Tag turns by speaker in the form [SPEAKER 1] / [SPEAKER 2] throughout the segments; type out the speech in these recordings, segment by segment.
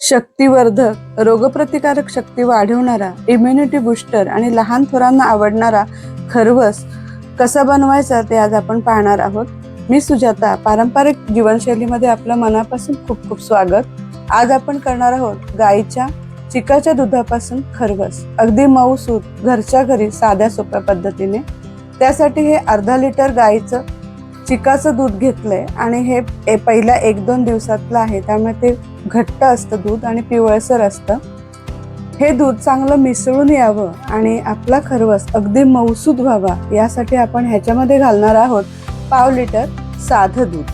[SPEAKER 1] शक्तिवर्धक रोगप्रतिकारक शक्ती वाढवणारा immunity booster आणि लहान थोरांना आवडणारा खरवस कसा बनवायचा ते आज आपण पाहणार आहोत. मी सुजाता पारंपरिक जीवनशैलीमध्ये आपलं मनापासून खूप खूप स्वागत. आज आपण करणार आहोत गाईच्या चिकाच्या दुधापासून खरवस. अगदी मऊसूत घरच्या घरी साध्या सोप्या पद्धतीने. त्यासाठी हे अर्धा लिटर गाईचं चिकाचं दूध घेतलंय आणि हे ए- पहिल्या एक दोन दिवसातलं आहे. त्यामुळे ते घट्ट असतं दूध आणि पिवळसर असतं. हे दूध चांगलं मिसळून यावं आणि आपला खरवस अगदी मऊसूद व्हावा यासाठी आपण ह्याच्यामध्ये घालणार आहोत पाव लिटर साधं दूध.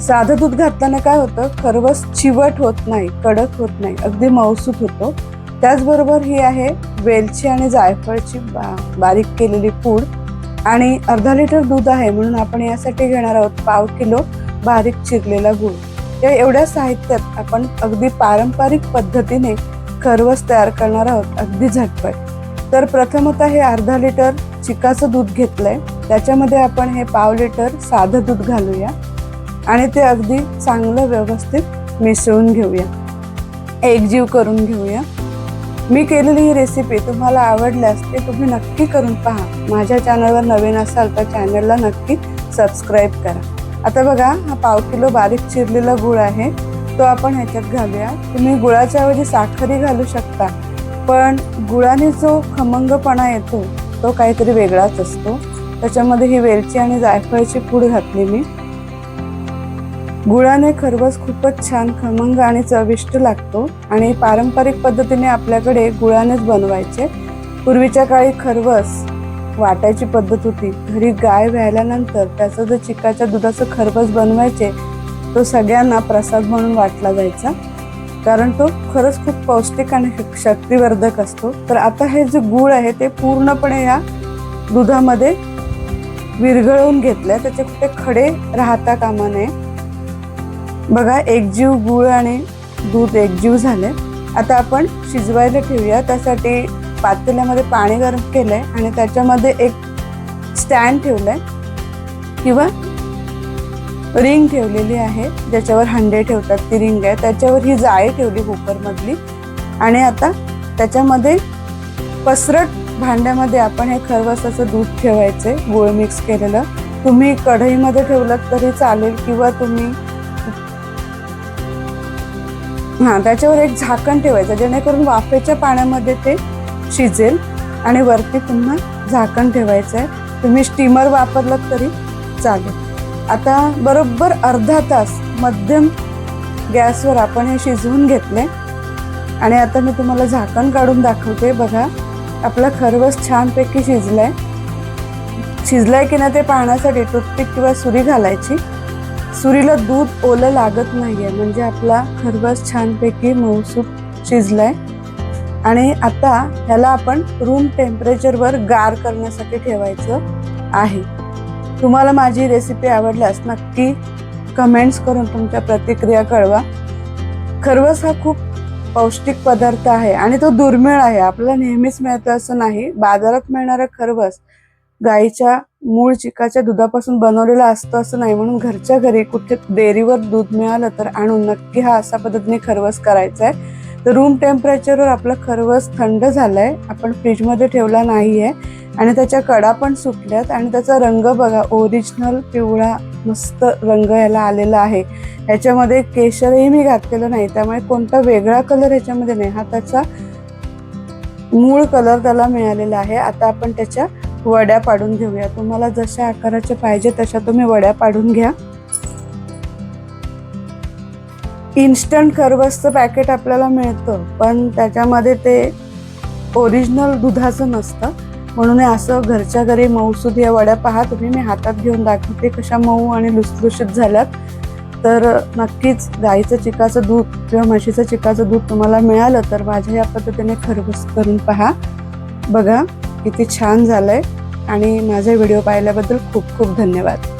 [SPEAKER 1] साधं दूध घातल्यानं काय होतं? खरवस चिवट होत नाही कडक होत नाही अगदी मऊसूद होतो. त्याचबरोबर ही आहे वेलची आणि जायफळची बा बारीक केलेली पूड. आणि अर्धा लिटर दूध आहे म्हणून आपण यासाठी घेणार आहोत पाव किलो बारीक चिरलेला गूळ. या एवढ्या साहित्यात आपण अगदी पारंपरिक पद्धतीने खरवस तयार करणार आहोत अगदी झटपट. तर प्रथमतः हे अर्धा लिटर चिकाचं दूध घेतलंय. त्याच्यामध्ये आपण हे पाव लिटर साधं दूध घालूया आणि ते अगदी चांगलं व्यवस्थित मिसळून घेऊया. एकजीव करून घेऊया. मी केलेली ही रेसिपी तुम्हाला आवडल्यास ते तुम्ही नक्की करून पहा. माझ्या चॅनलवर नवीन असाल तर चॅनलला नक्की सबस्क्राईब करा. आता बघा हा पाव किलो बारीक चिरलेला गुळ आहे. तो आपण ह्याच्यात घालूया. तुम्ही गुळाच्या ऐवजी साखरही घालू शकता. पण गुळाने जो खमंगपणा येतो तो काहीतरी वेगळाच असतो. त्याच्यामध्ये ही वेलची आणि जायफळची पूड घातली मी. गुळाने खरवस खूपच छान खमंग आणि चविष्ट लागतो आणि पारंपरिक पद्धतीने आपल्याकडे गुळानेच बनवायचे. पूर्वीच्या काळी खरवस वाटायची पद्धत होती. घरी गाय व्हायल्यानंतर त्याचं जे चिकाच्या दुधाचं खरवस बनवायचे तो सगळ्यांना प्रसाद म्हणून वाटला जायचा. कारण तो खरंच खूप पौष्टिक आणि शक्तिवर्धक असतो. तर आता हे जे गूळ आहे ते पूर्णपणे या दुधामध्ये विरघळवून घेतलंय. त्याचे कुठे खडे राहता कामा नये. बघा एकजीव गूळ आणि दूध एकजीव झाले. आता आपण शिजवायला ठेवूया. त्यासाठी पातेल्यामध्ये पाणी गरम केलंय आणि त्याच्यामध्ये एक स्टँड ठेवलंय किंवा रिंग ठेवलेली आहे. ज्याच्यावर हंडे ठेवतात ती रिंग आहे. त्याच्यावर ही जाळी ठेवली कुकरमधली. आणि आता त्याच्यामध्ये पसरट भांड्यामध्ये आपण हे खरवसाचं दूध ठेवायचे गुळ मिक्स केलेलं. तुम्ही कढईमध्ये ठेवलं तरी चालेल किंवा तुम्ही हां त्याच्यावर एक झाकण ठेवायचं जेणेकरून वाफेच्या पाण्यामध्ये ते शिजेल आणि वरती पुन्हा झाकण ठेवायचं आहे तुम्ही स्टीमर वापरलं तरी चालेल. आता बरोबर अर्धा तास मध्यम गॅसवर आपण हे शिजवून घेतले. आणि आता मी तुम्हाला झाकण काढून दाखवते. बघा आपला खरवस छानपैकी शिजलाय. शिजलाय की नाही ते पाहण्यासाठी टूथपिक किंवा सुरी घालायची. सुरीला दूध ओलं लागत नाहीये. म्हणजे आपला खरवस छानपैकी मऊसूप शिजलाय. आणि आता ह्याला आपण रूम टेम्परेचरवर गार करण्यासाठी ठेवायचं आहे. तुम्हाला माझी रेसिपी आवडल्यास नक्की कमेंट्स करून तुमच्या प्रतिक्रिया कळवा. खरवस हा खूप पौष्टिक पदार्थ आहे आणि तो दुर्मिळ आहे. आपल्याला नेहमीच मिळतं असं नाही. बाजारात मिळणारा खरवस गाईच्या मूळ चिकाच्या दुधापासून बनवलेलं असतं असं नाही. म्हणून घरच्या घरी कुठे डेअरीवर दूध मिळालं तर आणून नक्की हा असा पद्धतीने खरवस करायचा आहे तर रूम टेम्परेचरवर आपला खरवस थंड झालाय. आपण फ्रीजमध्ये ठेवला नाही आहे आणि त्याच्या कडा पण सुटल्यात. आणि त्याचा रंग बघा ओरिजिनल पिवळा मस्त रंग याला आलेला आहे. ह्याच्यामध्ये केशरही मी घातलेलं नाही. त्यामुळे कोणता वेगळा कलर ह्याच्यामध्ये नाही. हा त्याचा मूळ कलर त्याला मिळालेला आहे. आता आपण त्याच्या वड्या पाडून घेऊया. तुम्हाला जशा आकाराच्या पाहिजे तशा तुम्ही वड्या पाडून घ्या. इन्स्टंट खरवसचं पॅकेट आपल्याला मिळतं पण त्याच्यामध्ये ते ओरिजिनल दुधाचं नसतं. म्हणून असं घरच्या घरी मऊसूद या वड्या पहा तुम्ही मी हातात घेऊन दाखवते कशा मऊ आणि लुसलुशीत झाल्यात. तर नक्कीच गाईचं चिकाचं दूध किंवा म्हशीचं चिकाचं दूध तुम्हाला मिळालं तर माझ्या या पद्धतीने खरवस करून पहा. बघा किती छान झालं आहे आणि माझा व्हिडिओ पाहिल्याबद्दल खूप खूप धन्यवाद.